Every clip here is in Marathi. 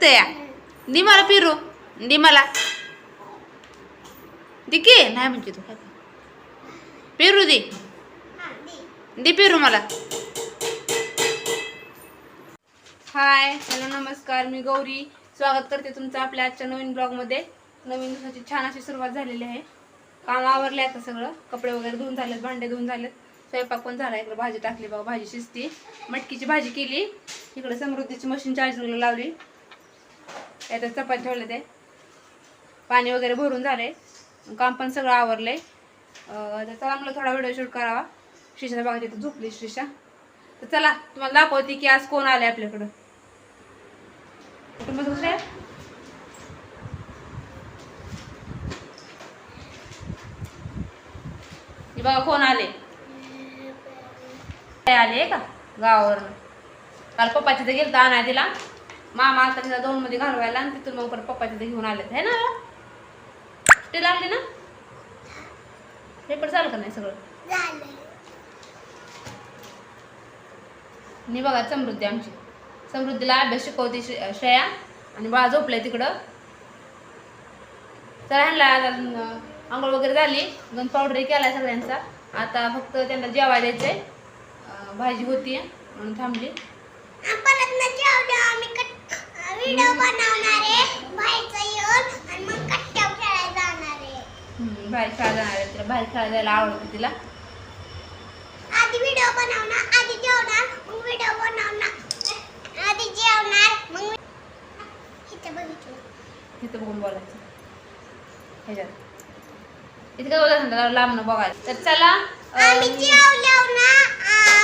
काय दि मला फिरू दि मला. दि की? नाही म्हणजे तू. पेरू दे. दे पेरू मला. हाय हॅलो नमस्कार मी गौरी. स्वागत करते तुमचं आपल्या आजच्या नवीन ब्लॉगमध्ये. नवीन दिवसाची छान अशी सुरुवात झालेली आहे. काम आवरले आता सगळं. कपडे वगैरे धुवून झालेत भांडे धुवून झालेत. स्वयंपाक पण झाला. इकडे भाजी टाकली बघा भाजी शिजती. मटकीची भाजी केली. इकडे समृद्धीची मशीन चार्जिंगला लावली. यातच चपाती ठेवले ते? पाणी वगैरे भरून झाले काम पण सगळं आवरलंय. आहे तर चला मला थोडा व्हिडिओ शूट करावा. श्रीषा बघा तिथं झोपली श्रीषा तर चला तुम्हाला दाखवते की आज कोण आले आपल्याकडं. कुटुंब दुसऱ्या बघा कोण आले काय आले का? गावावरून. काल पप्पा तर गेलं तर आणाय तिला. मामा आता तिला दोन मध्ये घालवायला आणि तिथून मग परत पप्पा तिथे घेऊन आले है ना ते लागले ना? पेपर चालू का नाही सगळं? नि बघा समृद्धी आमची. समृद्धीला अभ्यास शिकवते श्रे- श्रेया. आणि बाळा झोपलंय तिकडं. चला ह्यांना आंघोळ वगैरे झाली. गन पावडर केलाय सगळ्यांचा. आता फक्त त्यांना जेवाय द्यायचंय. भाजी होती म्हणून थांबली परत न जेवढं आम्ही व्हिडिओ बनवणार आहे बाहेरचा येऊन आणि मग खेळायला जाणार. आहे हम्म, बाहेर खेळायला जाणार आहे तिला. बाहेर खेळायला जायला आवडतं तिला. आधी व्हिडिओ बनवणार आधी जेवणार मग व्हिडिओ बनवणार. आधी जेवणार मग इथे बघितलं. तिथं बघून बोलायचं. ह्याच्यात. इथे काय बोलायचं लांबनं बघायचं. तर चला आम्ही ना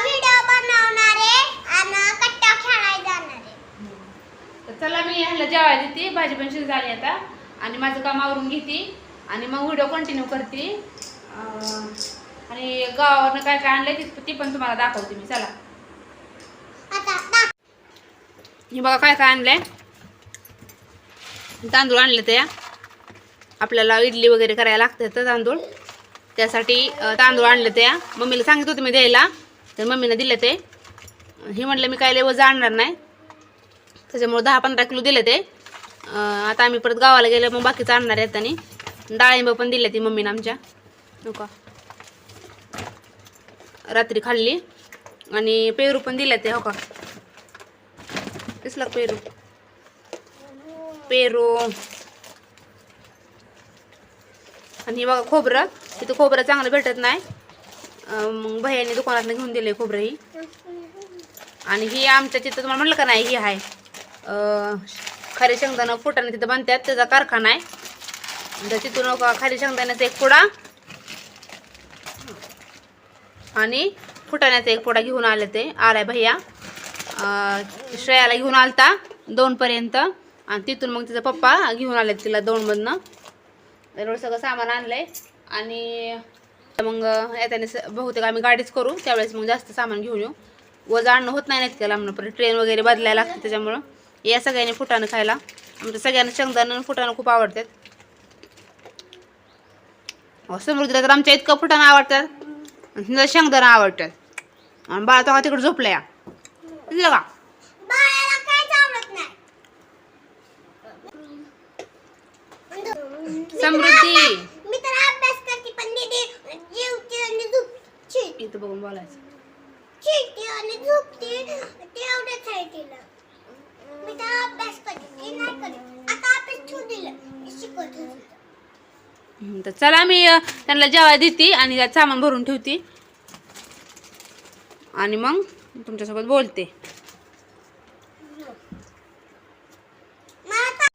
व्हिडिओ बनवणार आहे आणि कट्ट्यावर खेळायला जाणार आहे तर चला मी ह्याला जेवायला देते भाजी पण शिज झाली आता. आणि माझं काम आवरून घेते. आणि मग व्हिडिओ कंटिन्यू करते. आणि गावावरनं काय काय आणलंय ती ती पण तुम्हाला दाखवते मी. चला. हे बघा काय काय आणलंय. तांदूळ आणले ते. आपल्याला इडली वगैरे करायला लागतं तर तांदूळ. त्यासाठी तांदूळ आणले ते. मम्मीला सांगित होते मी द्यायला. तर मम्मीनं दिले ते. हे म्हटलं मी काय लय वजन आणणार नाही. त्याच्यामुळे दहा पंधरा किलो दिले ते. आता आम्ही परत गावाला गेलं मग बाकीचं आणणार आहेत आणि डाळिंब पण दिले ती मम्मीनं आमच्या. नका. रात्री खाल्ली आणि पेरू पण दिले ते हो का? दिसला पेरू? पेरू. आणि हे बघा खोबरं तिथं खोबरं चांगलं भेटत नाही. मग भैयाने दुकानातनं घेऊन दिले खोबरं ही. आणि ही आमच्या तिथं तुम्हाला म्हटलं का नाही ही आहे खारी शेंगदाणा फुटाने तिथं बांधतात. त्याचा कारखाना आहे. तर तिथून खारी शेंगदाण्याचा एक पुडा आणि फुटाण्याचा एक पुडा घेऊन आले ते. आलाय भैया. श्रेयाला घेऊन आलता दोनपर्यंत. आणि तिथून मग तिचा पप्पा घेऊन आले तिला दोनमधनं. एवढं सगळं सामान आणलंय. आणि मग येताने बहुतेक आम्ही गाडीच करू. त्यावेळेस मग जास्त सामान घेऊन येऊ. वजा आणणं होत नाही नाहीत त्याला म्हणून परत ट्रेन वगैरे बदलायला लागते त्याच्यामुळं. या सगळ्यांनी फुटाणं खायला. आमच्या सगळ्यांना शेंगदाणं फुटाणं खूप आवडतात. समृद्धीला तर आमच्या इतकं फुटाणं आवडतात. शेंगदाणं आवडतात. आणि बाळा तो तिकडे झोपला या का समृद्धी. मी तर अभ्यास करते पण दीदी जेवते आणि झोपते. इथं बघून बोलायचं. चिडते आणि झोपते तेवढंच आहे तिला. मी अभ्यास करते नाही करत. आता अभ्यास ठेवून दिलं मी शिकवत होते. हम्म, तर चला मी अ, त्यांना जेवायला देते आणि त्यात सामान भरून ठेवते. आणि मग तुमच्यासोबत बोलते. मला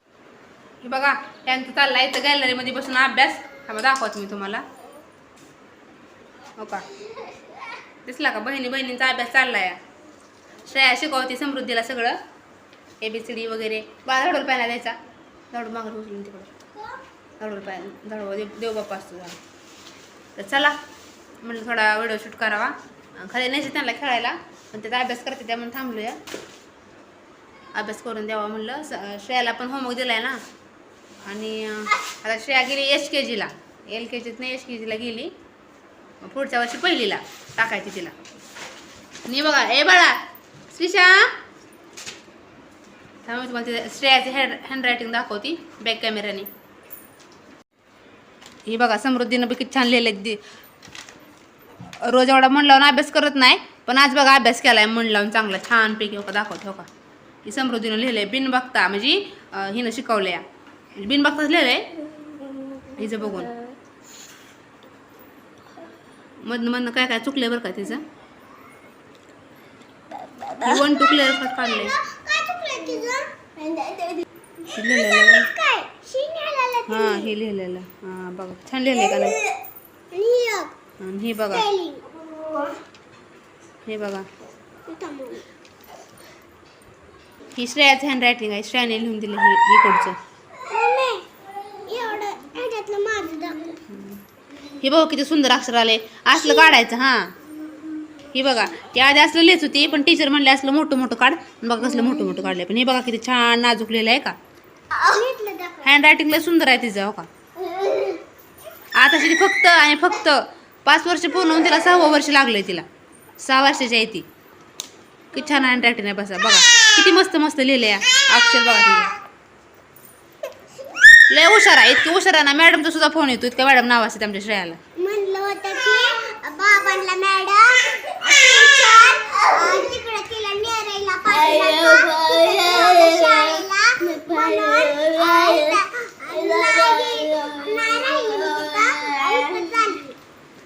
हे बघा त्यांचं चाललाय इथं गॅलरीमध्ये बसून अभ्यास. हा बघा दाखवते मी तुम्हाला. हो का? दिसला का? बहिणी बहिणींचा अभ्यास चाललाय. श्रेया शिकवते समृद्धीला सगळं. ए बी सी डी वगैरे. बाळा झाडूला पाहिला द्यायचा. झाडू मागून उचलून तिकडं. झाडूला पाहिला झाडू देव देव बाप्पा असतो झाडू तर चला. म्हणलं थोडा व्हिडिओ शूट करावा. खाली नाही त्यांना खेळायला. पण त्याचा अभ्यास करते त्यामुळे थांबलूया. अभ्यास करून द्यावा म्हणलं स- श्रेयाला पण होमवर्क दिलाय ना. आणि आता श्रेया गेली एच के जीला एल के जीत नाही एच के जीला गेली. पुढच्या वर्षी पहिलीला टाकायची तिला. नी बघा ए बाळा श्रीशा! त्यामुळे तुम्हाला ते श्रेयाची हँड हँडरायटिंग दाखवती बॅक कॅमेऱ्याने ही बघा समृद्धीनं बी किती छान लिहिले दि रोज एवढा मन लावून अभ्यास करत नाही पण आज बघा अभ्यास केलाय मन लावून चांगला छानपैकी हो का दाखवते हो का? ही समृद्धीनं लिहिलंय बिन बघता म्हणजे हिनं शिकवलं या बिन बघताच लिहिलंय? हिचं बघून. मधनं मधनं काय काय चुकलंय बरं का तिचं? वन टू क्लिअर काढलंय. लिहिलेलं हां हे लिहिलेलं हां बघा छान लिहिलंय का नाही हे बघा हे बघा ही श्रेयाचं हँडरायटिंग आहे श्रेयाने लिहून दिलं हे इकडचं हे बघा किती सुंदर अक्षर आले असलं काढायचं हां ही बघा ते आधी असलं लिहित होती पण टीचर म्हणले असलं मोठं मोठं काढ. बघा कसलं मोठं मोठं काढलंय. पण हे बघा किती छान नाजूक लिहिलं आहे का? हँड दाखव हँडरायटिंग लय सुंदर आहे तिचं हो का? आता ती फक्त आणि फक्त पाच वर्ष पूर्ण होऊन तिला सहावं वर्ष लागलंय तिला. सहा वर्षाची आहे ती. किती छान हँडरायटिंग आहे बसा. बघा किती मस्त मस्त लिहिलंय अक्षर बघा तिला. लय हुशार आहे इतकी हुशार आहे ना मॅडमचा सुद्धा फोन येतो इतका मॅडम नाव असते आमच्या श्रेयाला. बाबांना मॅडम. तिकडे तिला नेरायला.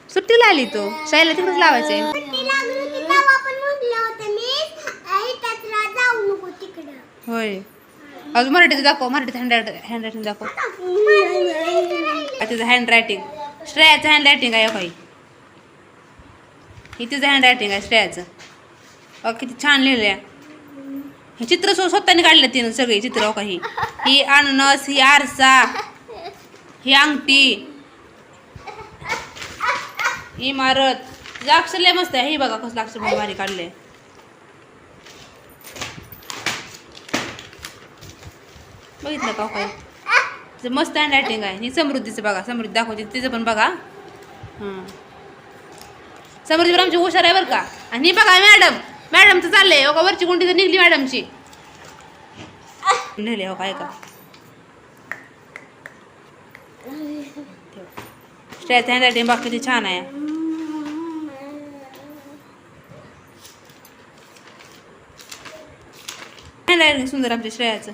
सुट्टीला आली तो? शाळेला तिकडेच लावायचंय? सुट्टी लागली होती तेव्हा पण म्हटलं होतं मी इथंच राहा, जाऊ नको तिकडं. होय. अजून मराठीत दाखव मराठीत हँड हँडरायटिंग दाखव. तिचं हँडरायटिंग श्रेयाचं हँडरायटिंग आहे काही ही तिचं हँडरायटिंग आहे श्रेयाचं. अ किती छान लिहिलं आहे हे चित्र सो स्वतःने काढलं तिनं सगळी चित्र हो काही ही? अननस ही आरसा ही अंगठी इमारत. तिचं अक्षर लय मस्त आहे ही बघा कसलं अक्षर भारी काढलंय. बघितलं का हो काय तिचं मस्त हँडरायटिंग आहे. ही समृद्धीचं बघा समृद्धी दाखवते तिचं पण बघा. हां. समृद्धी आमची हुशार आहे बरं का? आणि बघा मॅडम मॅडमचं चाललंय हो का वरची कोणती तर निघली मॅडमची. लिहिले हो काय का श्रेयाचं हँडरायटिंग बाकी किती छान आहे. हँडरायटिंग सुंदर आमच्या श्रेयाचं.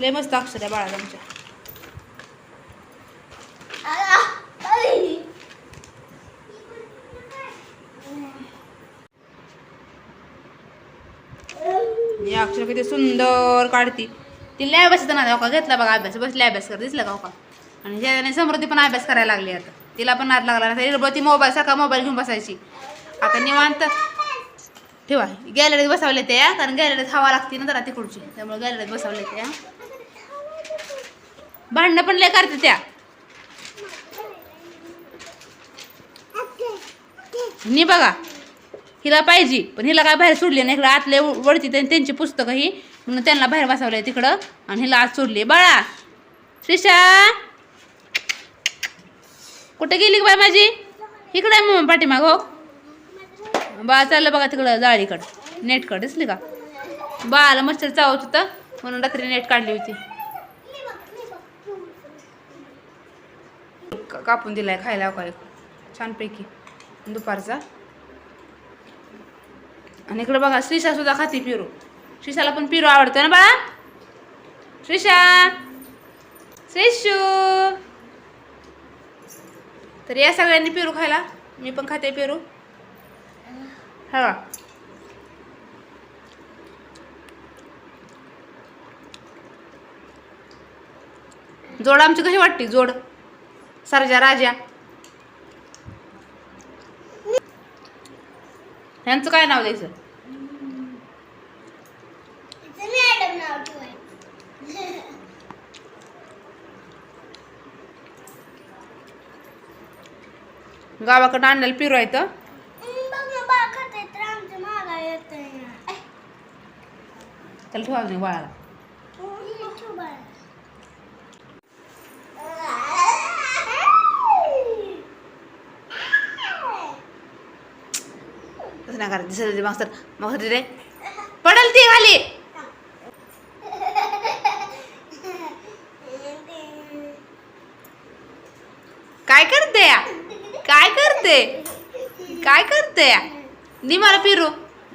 लय मस्त अक्षर आहे बाळाला आमच्या हे अक्षर किती सुंदर काढती. ती लय अभ्यास ना का घेतला बघा अभ्यास बसले अभ्यास कर दिसला का आणि ज्याने समृद्धी पण अभ्यास करायला लागली आता. तिला पण नाद लागला नाही. ती मोबाईल सकाळ मोबाईल घेऊन बसायची. आता निवांत ठेवा गॅलरीत बसवले ते कारण गॅलरीत हवा लागते ना जरा तिकडची. त्यामुळे गॅलरीत बसवले ते भांडणं पण लय करते त्या. नी बघा. हिला पाहिजे. पण हिला काय बाहेर सोडली नाही. इकडं आतले वळती त्यांची पुस्तकं ही. म्हणून त्यांना बाहेर बसवलंय तिकडं. आणि हिला आत सोडली बाळा! श्रीषा कुठे गेली बाय माझी? इकडे आहे मग पाठीमाग हो. बाळा चाललं बघा तिकडं जाळीकडं. नेटकडं दिसली का? बाळाला मच्छर चावत होतं. म्हणून रात्री नेट काढली होती. कापून दिलाय खायला काय? छानपैकी. दुपारचा. आणि इकडे बघा श्रीषा सुद्धा खाती पिरू. श्रीषाला पण पिरू आवडतं ना बाळा? श्रीषा श्रीशू! तर या सगळ्यांनी पेरू खायला. मी पण खाते पेरू. हा. जोड आमची कशी वाटते? जोड. सरजा राजा. ह्यांचं काय नाव द्यायचं? ठेवायचं. गावाकडं आणलेलं पिरू आहे तर त्याला ठेवा नाही बाळाला. नका दिसत होते मास्तर. मास्तर रे पडल ती खाली. काय करते या? काय करते? काय करते या? दि मला फिरू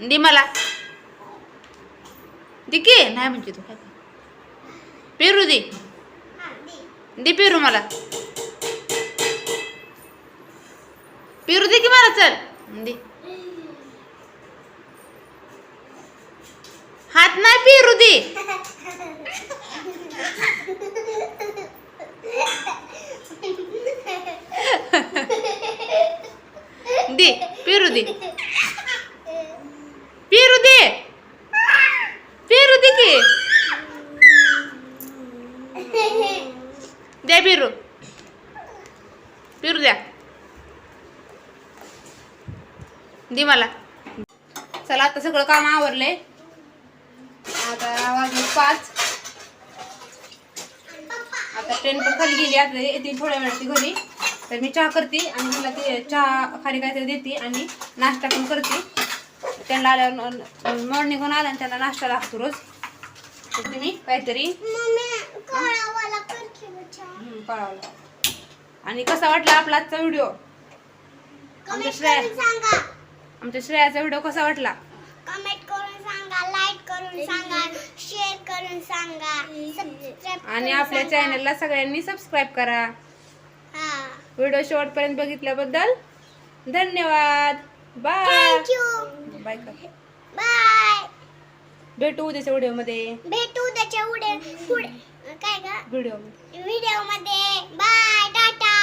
दि मला. दिकी नाही म्हणजे तू काय पेरू दे. दे पेरू मला. पेरू दे की मला चल. दे. हात नाही पिरू दे. दे पेरू दे. पिरू दे. पेरू दे की. द्या पिरू. पिरू द्या. दे मला. चला आता सगळं काम आवरलंय. आता वाजले पाच. आता ट्रेन पण खाली गेली आता येते थोड्या वेळाची घरी. तर मी चहा करते आणि तिला ते चहा खाली काहीतरी देते आणि नाश्ता पण करते. त्यांना आल्यावर मॉर्निंगहून आला आणि त्यांना नाश्ता लागतो रोज. तर तुम्ही काहीतरी आणि कसा वाटला आपला आजचा व्हिडिओ आमच्या श्रेया आमच्या श्रेयाचा व्हिडिओ कसा वाटला? कमेंट करून सांगा लाईक करून सांगा शेअर करून सांगा सबस्क्राईब आणि आपल्या चॅनलला सगळ्यांनी सबस्क्राईब करा. हा. व्हिडिओ शेवटपर्यंत बघितल्याबद्दल धन्यवाद. बाय बाय बाय भेटू उद्याच्या व्हिडिओमध्ये भेटू उद्याच्या उडे पुढे काय ग? व्हिडिओमध्ये व्हिडिओमध्ये. Bye tata.